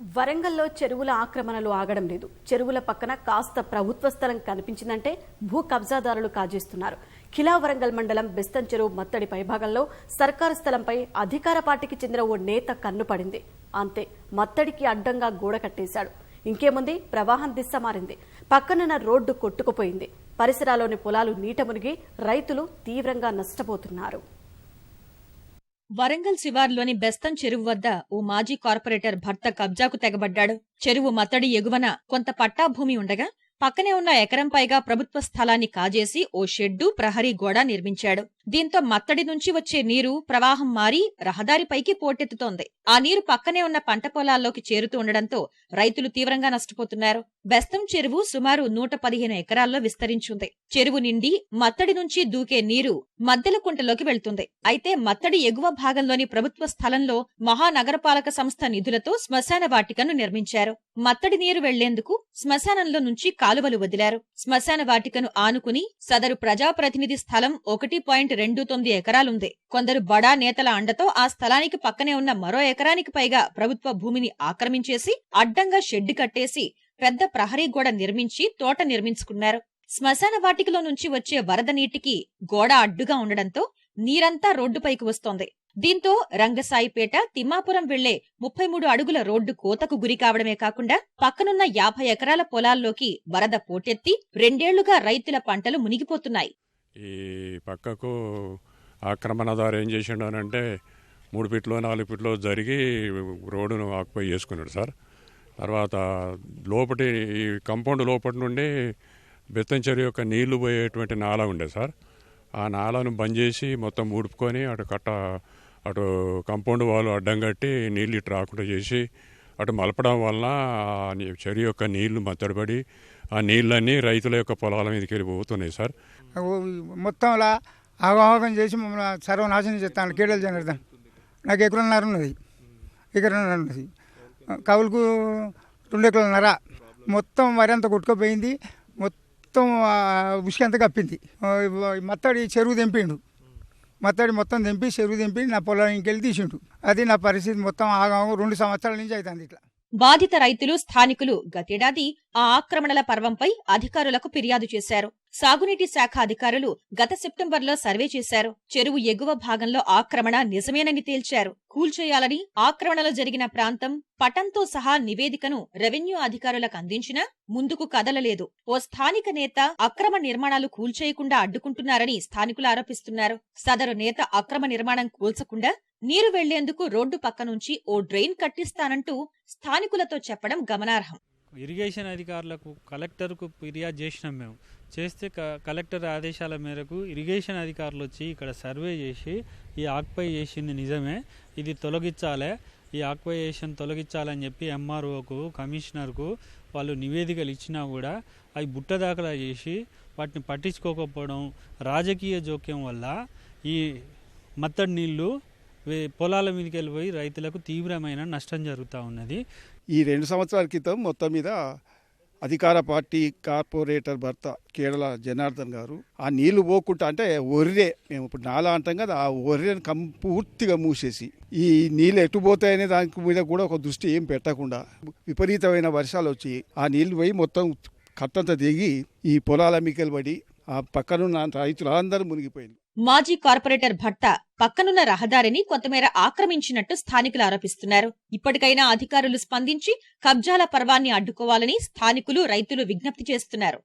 వరంగల్లో చెరువుల ఆక్రమణలు ఆగడం లేదు. చెరువుల పక్కన కాస్త ప్రభుత్వ స్థలం కనిపించిందంటే భూ కబ్జాదారులు కాజేస్తున్నారు. ఖిలా వరంగల్ మండలం బెస్తం చెరువు మత్తడి పైభాగంలో సర్కారు స్థలంపై అధికార పార్టీకి చెందిన ఓ నేత కన్ను పడింది. అంతే మత్తడికి అడ్డంగా గోడ కట్టేశాడు. ఇంకేముంది ప్రవాహం దిశ మారింది. పక్కనున్న రోడ్డు కొట్టుకుపోయింది. పరిసరాల్లోని పొలాలు నీట మునిగి రైతులు తీవ్రంగా నష్టపోతున్నారు. వరంగల్ శివార్లోని బెస్తం చెరువు వద్ద ఓ మాజీ కార్పొరేటర్ భర్త కబ్జాకు తెగబడ్డాడు. చెరువు మత్తడి ఎగువన కొంత పట్టాభూమి ఉండగా పక్కనే ఉన్న ఎకరం పైగా ప్రభుత్వ స్థలాన్ని కాజేసి ఓ షెడ్డు ప్రహరీ గోడ నిర్మించాడు. దీంతో మత్తడి నుంచి వచ్చే నీరు ప్రవాహం మారి రహదారిపైకి పోటెత్తుతోంది. ఆ నీరు పక్కనే ఉన్న పంట పొలాల్లోకి చేరుతూ ఉండడంతో రైతులు తీవ్రంగా నష్టపోతున్నారు. బెస్తం చెరువు సుమారు నూట పదిహేను ఎకరాల్లో విస్తరించుంది. చెరువు నిండి మత్తడి నుంచి దూకే నీరు మద్దెల కుంటలోకి వెళ్తుంది. అయితే మత్తడి ఎగువ భాగంలోని ప్రభుత్వ స్థలంలో మహానగరపాలక సంస్థ నిధులతో శ్మశాన వాటికను నిర్మించారు. మత్తడి నీరు వెళ్ళేందుకు శ్మశానంలో నుంచి కాలువలు వదిలారు. శ్మశాన వాటికను ఆనుకుని సదరు ప్రజాప్రతినిధి స్థలం ఒకటి పాయింట్ రెండు తొమ్మిది ఎకరాలుంది. కొందరు బడా నేతల అండతో ఆ స్థలానికి పక్కనే ఉన్న మరో ఎకరానికి పైగా ప్రభుత్వ భూమిని ఆక్రమించేసి అడ్డంగా షెడ్డు కట్టేసి పెద్ద ప్రహరీ గోడ నిర్మించి తోట నిర్మించుకున్నారు. శ్మశాన వాటికలో నుంచి వచ్చే వరద నీటికి గోడ అడ్డుగా ఉండడంతో నీరంతా రోడ్డుపైకి వస్తోంది. దీంతో రంగసాయిపేట తిమ్మాపురం వెళ్ళే ముప్పై మూడు అడుగుల రోడ్డు కోతకు గురి కావడమే కాకుండా పక్కనున్న యాభై ఎకరాల పొలాల్లోకి వరద పోటెత్తి రెండేళ్ళుగా రైతుల పంటలు మునిగిపోతున్నాయి. ఈ పక్కకు ఆక్రమణదారు ఏం చేసిండు అని అంటే మూడు ఫీట్లో నాలుగు ఫీట్లో జరిగి రోడ్డును ఆక్యుపై చేసుకున్నాడు సార్. తర్వాత లోపటి ఈ కంపౌండ్ లోపటి నుండి బెత్తంచెరు యొక్క నీళ్ళు పోయేటువంటి నాల ఉండే సార్. ఆ నాలను బంద్ చేసి మొత్తం ఊడుపుకొని అటు కట్ట అటు కంపౌండ్ వాళ్ళు అడ్డం కట్టి నీళ్ళు ఇటు రాకుండా చేసి అటు మలపడం వలన నీ- చెరు యొక్క నీళ్ళు మత్తడిపడి ఆ నీళ్ళన్నీ రైతుల యొక్క పొలాల మీదకి వెళ్ళి పోతున్నాయి సార్ మొత్తంలా ఆగమాగం చేసి మమ్మల్ని సర్వనాశనం చేస్తాను. కీడలు జనర్దన్. నాకు ఎకరన్నర ఉన్నది. ఎకరన్నర ఉన్నది. కవులకు రెండు ఎకరాలన్నర మొత్తం వరి అంతా కొట్టుకుపోయింది. మొత్తం ఆ, కప్పింది. మత్తడి చెరువు తెంపిండు. మొత్తడి మొత్తం తెంపి చెరువు తెంపి నా పొలానికి వెళ్ళి తీసిండు. అది నా పరిస్థితి మొత్తం ఆగమాగం రెండు సంవత్సరాల నుంచి అవుతుంది ఇట్లా. బాధిత రైతులు స్థానికులు గతేడాది ఆ ఆక్రమణల పర్వంపై అధికారులకు ఫిర్యాదు చేశారు. సాగునీటి శాఖ అధికారులు గత సెప్టెంబర్లో సర్వే చేశారు. చెరువు ఎగువ భాగంలో ఆక్రమణ నిజమేనని తేల్చారు. కూల్చేయాలని ఆక్రమణలు జరిగిన ప్రాంతం పటంతో సహా నివేదికను రెవెన్యూ అధికారులకు అందించినా ముందుకు కదలలేదు. ఓ స్థానిక నేత అక్రమ నిర్మాణాలు కూల్చేయకుండా అడ్డుకుంటున్నారని స్థానికులు ఆరోపిస్తున్నారు. సదరు నేత అక్రమ నిర్మాణం కూల్చకుండా నీరు వెళ్ళేందుకు రోడ్డు పక్క నుంచి ఓ డ్రైన్ కట్టిస్తానంటూ స్థానికులతో చెప్పడం గమనార్హం. ఇరిగేషన్ అధికారులకు కలెక్టర్కు ఫిర్యాదు చేసినాం మేము. చేస్తే క- కలెక్టర్ ఆదేశాల మేరకు ఇరిగేషన్ అధికారులు వచ్చి ఇక్కడ సర్వే చేసి ఈ ఆక్పై చేసింది నిజమే ఇది తొలగించాలే ఈ ఆక్వైజేషన్ తొలగించాలని చెప్పి ఎంఆర్ఓకు కమిషనర్కు వాళ్ళు నివేదికలు ఇచ్చినా కూడా అవి బుట్ట దాఖలా చేసి వాటిని పట్టించుకోకపోవడం రాజకీయ జోక్యం వల్ల ఈ మత్తడి నీళ్ళు పొలాల మీదకి వెళ్ళిపోయి రైతులకు తీవ్రమైన నష్టం జరుగుతూ ఉన్నది. ఈ రెండు సంవత్సరాల క్రితం మొత్తం మీద అధికార పార్టీ కార్పొరేటర్ భర్త కేరళ జనార్దన్ గారు ఆ నీళ్ళు పోకుండా అంటే ఒర్రే మేము ఇప్పుడు నాలా అంటాం కదా ఆ ఒర్రెని కం పూర్తిగా మూసేసి ఈ నీళ్ళు ఎటు పోతాయనే దాని మీద కూడా ఒక దృష్టి ఏం పెట్టకుండా విపరీతమైన వర్షాలు వచ్చి ఆ నీళ్ళు పోయి మొత్తం కట్టంతా దిగి ఈ పొలాల మీకెళ్ళి పడి ఆ పక్కనున్న రైతులందరూ మునిగిపోయింది మాజీ కార్పొరేటర్ భట్ట పక్కనున్న రహదారిని కొంతమేర ఆక్రమించినట్టు స్థానికులు ఆరోపిస్తున్నారు. ఇప్పటికైనా అధికారులు స్పందించి కబ్జాల పర్వాన్ని అడ్డుకోవాలని స్థానికులు రైతులు విజ్ఞప్తి చేస్తున్నారు.